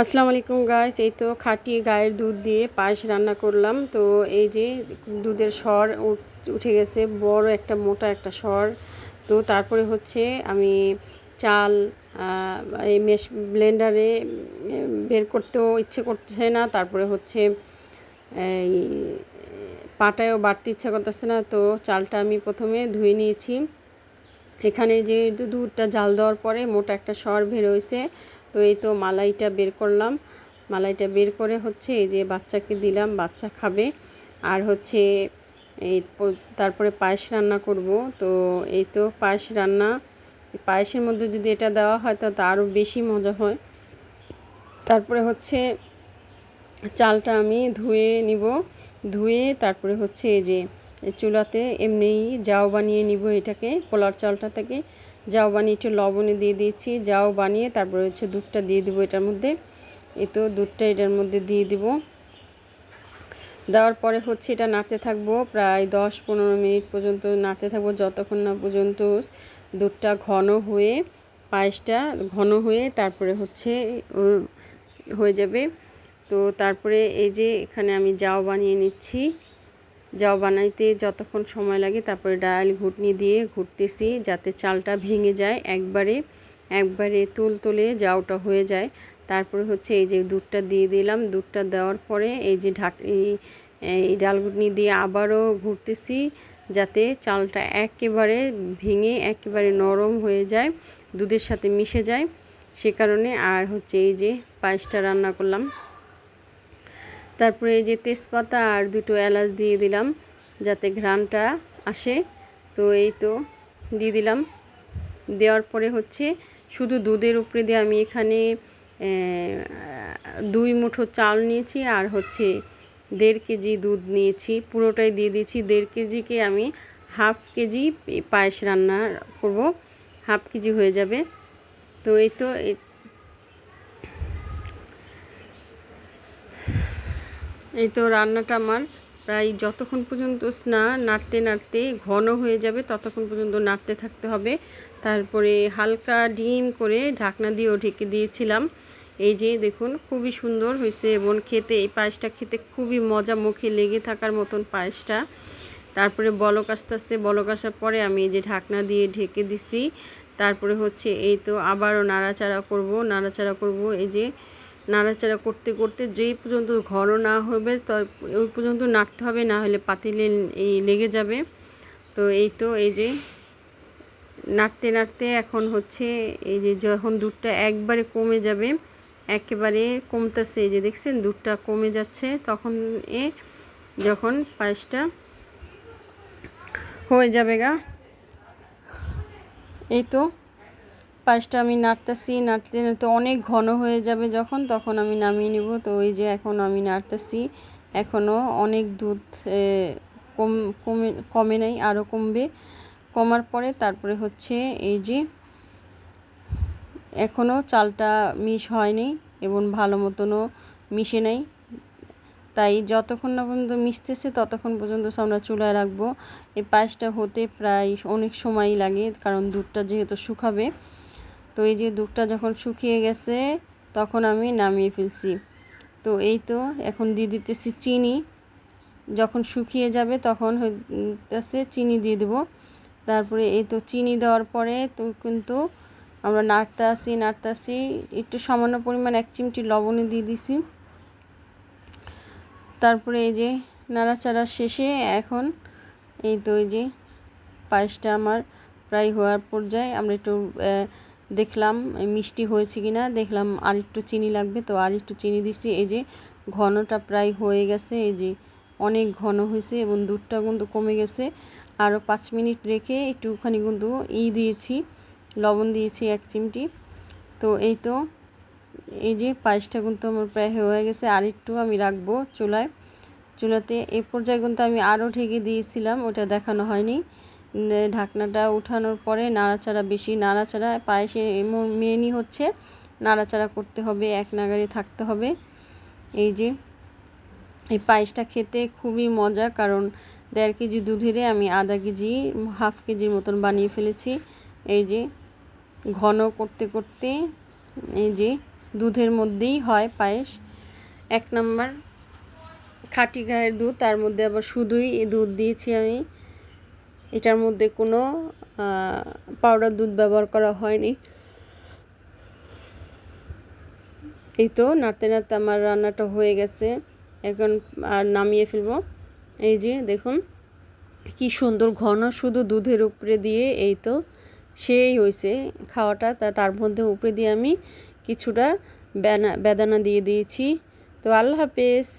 আসসালামু আলাইকুম গাইস এই তো খাঁটি গায়ের দুধ দিয়ে পায়েস রান্না করলাম। তো এই যে দুধের স্বর উঠ- গেছে, বড় একটা, মোটা একটা স্বর। তো তারপরে হচ্ছে আমি চাল এই মেশ ব্লেন্ডারে বের করতেও ইচ্ছে করতেছে না। তারপরে হচ্ছে এই পাটায়ও বাড়তে ইচ্ছা করতেছে না। তো চালটা আমি প্রথমে ধুয়ে নিয়েছি। এখানে যে দুধটা জাল দেওয়ার পরে মোটা একটা সর বের হয়েছে। তো এই তো মালাইটা বের করলাম। মালাইটা বের করে হচ্ছে এই যে বাচ্চাকে দিলাম, বাচ্চা খাবে। আর হচ্ছে এই তারপরে পায়েস রান্না করব। তো এই তো পায়েস রান্না, পায়েসের মধ্যে যদি এটা দেওয়া হয় তো আরও বেশি মজা হয়। তারপরে হচ্ছে চালটা আমি ধুয়ে নিব। ধুয়ে তারপরে হচ্ছে এই যে চুলাতে এমনিই জাউ বানিয়ে নিব এটাকে, পোলার চালটা থেকে। জাউ বানিয়ে একটু লবণে দিয়ে দিয়েছি জাউ বানিয়ে তারপরে হচ্ছে দুধটা দিয়ে দিব এটার মধ্যে। এ তো দুধটা এটার মধ্যে দিয়ে দিব। দেওয়ার পরে হচ্ছে এটা নাড়তে থাকব প্রায় দশ পনেরো মিনিট পর্যন্ত নাড়তে থাকব, যতক্ষণ না পর্যন্ত দুধটা ঘন হয়ে, পায়েসটা ঘন হয়ে তারপরে হচ্ছে হয়ে যাবে। তো তারপরে এই যে এখানে আমি জাউ বানিয়ে নিচ্ছি। জাউ বানাইতে, যতক্ষণ সময় লাগে, তারপরে ডাল ঘুটনি দিয়ে ঘুরতেছি যাতে চালটা ভেঙে যায়। একবারে একবারে তুল তুলে জাউটা হয়ে যায়। তারপরে হচ্ছে এই যে দুধটা দিয়ে দিলাম। দুধটা দেওয়ার পরে এই যে ঢাক এই ডাল ঘুটনি দিয়ে আবারও ঘুরতেছি যাতে চালটা একেবারে ভেঙে, একেবারে নরম হয়ে যায়, দুধের সাথে মিশে যায়। সে কারণে আর হচ্ছে এই যে পায়েসটা রান্না করলাম। তারপরে এই যে তেজপাতা আর দুটো এলাচ দিয়ে দিলাম যাতে ঘ্রাণটা আসে। তো এই তো দিয়ে দিলাম। দেওয়ার পরে হচ্ছে শুধু দুধের উপরে দিয়ে আমি এখানে দুই মুঠো চাল নিয়েছি আর হচ্ছে দেড় কেজি দুধ নিয়েছি। পুরোটাই দিয়ে দিয়েছি। দেড় কেজিকে আমি হাফ কেজি পায়েস রান্না করব। হাফ কেজি হয়ে যাবে। তো এই তো এই তো রান্নাটা আমার। প্রায় যতক্ষণ পর্যন্ত স্না নাড়তে নাড়তে ঘন হয়ে যাবে, ততক্ষণ পর্যন্ত নাড়তে থাকতে হবে। তারপরে হালকা ডিম করে ঢাকনা দিয়েও ঢেকে দিয়েছিলাম। এই যে দেখুন, খুবই সুন্দর হয়েছে এবং খেতে, এই পায়েসটা খেতে খুবই মজা, মুখে লেগে থাকার মতন পায়েসটা। তারপরে বলক আস্তে আস্তে, বলক আসার পরে আমি এই যে ঢাকনা দিয়ে ঢেকে দিছি। তারপরে হচ্ছে এই তো আবারও নাড়াচাড়া করব নাড়াচাড়া করব, এই যে নাড়াচাড়া করতে করতে যেই পর্যন্ত ঘন না হবে, তো ওই পর্যন্ত নাড়তে হবে, না হলে পাতিলে এই লেগে যাবে। তো এই তো, এই যে নাড়তে নাড়তে এখন হচ্ছে এই যে যখন দুধটা একবারে কমে যাবে, একেবারে কমতেছে, এই যে দেখছেন দুধটা কমে যাচ্ছে, তখন এ যখন পায়েসটা হয়ে যাবে গা। এই তো পায়েসটা আমি নাড়তেছি, নাড়তে নাড়তে অনেক ঘন হয়ে যাবে যখন, তখন আমি নামিয়ে নিব। তো ওই যে এখন আমি নাড়তেছি, এখনও অনেক দুধ কম, কমে কমে নাই আরও কমবে। কমার পরে তারপরে হচ্ছে এই যে এখনও চালটা মিশ হয়নি এবং ভালো মতনও মিশে নাই। তাই যতক্ষণ না পর্যন্ত মিশতেছে ততক্ষণ পর্যন্ত আমরা চুলায় রাখব। এই পায়েসটা হতে প্রায় অনেক সময়ই লাগে, কারণ দুধটা যেহেতু শুকাবে। তো এই যে দুধটা যখন শুকিয়ে গেছে, তখন আমি নামিয়ে ফেলছি। তো এই তো এখন দিয়ে দিতেছি চিনি। যখন শুকিয়ে যাবে তখন হইতেছে চিনি দিয়ে দেবো। তারপরে এই তো চিনি দেওয়ার পরে তো কিন্তু আমরা নাড়তে আসি নাড়তে আসি একটু সামান্য পরিমাণ এক চিমটি লবণে দিয়ে দিছি। তারপরে এই যে নাড়াচাড়া শেষে এখন এই তো এই যে পায়েসটা আমার প্রায় হওয়ার পর্যায়ে আমরা একটু দেখলাম মিষ্টি হয়েছে কি না দেখলাম আর একটু চিনি লাগবে, তো আর একটু চিনি দিছি। এই যে ঘনটা প্রায় হয়ে গেছে, এই যে অনেক ঘন হয়েছে এবং দুধটা কিন্তু কমে গেছে। আরও পাঁচ মিনিট রেখে একটুখানি কিন্তু ই দিয়েছি, লবণ দিয়েছি এক চিমটি। তো এই তো, এই যে পায়েসটা কিন্তু আমার প্রায় হয়ে গেছে, আর একটু আমি রাখব চুলায়। চুলাতে এ পর্যায়ে কিন্তু আমি আরও ঢেকে দিয়েছিলাম, ওটা দেখানো হয়নি। ঢাকনাটা উঠানোর পরে নাড়াচাড়া বেশি, নাড়াচাড়া পায়েসে মেনই হচ্ছে, নাড়াচাড়া করতে হবে, এক নাগারে থাকতে হবে। এই যে, এই পায়েসটা খেতে খুবই মজা কারণ দেড় কেজি দুধেরে আমি আধা কেজি, হাফ কেজির মতন বানিয়ে ফেলেছি। এই যে, ঘন করতে করতে এই যে, দুধের মধ্যেই হয় পায়েস। এক নাম্বার খাঁটি গায়ের দুধ, তার মধ্যে আবার শুধুই দুধ দিয়েছি আমি। এটার মধ্যে কোনো পাউডার দুধ ব্যবহার করা হয়নি। এই তো নাড়তে নাড়তে আমার রান্নাটা হয়ে গেছে। এখন আর নামিয়ে ফেলব। এই যে দেখুন, কি সুন্দর ঘন শুধু দুধের উপরে দিয়ে এই তো সেই হয়েছে খাওয়াটা। তা, তার মধ্যে উপরে দিয়ে আমি কিছুটা বেদানা দিয়ে দিয়েছি। তো আল্লাহ হাফেজ।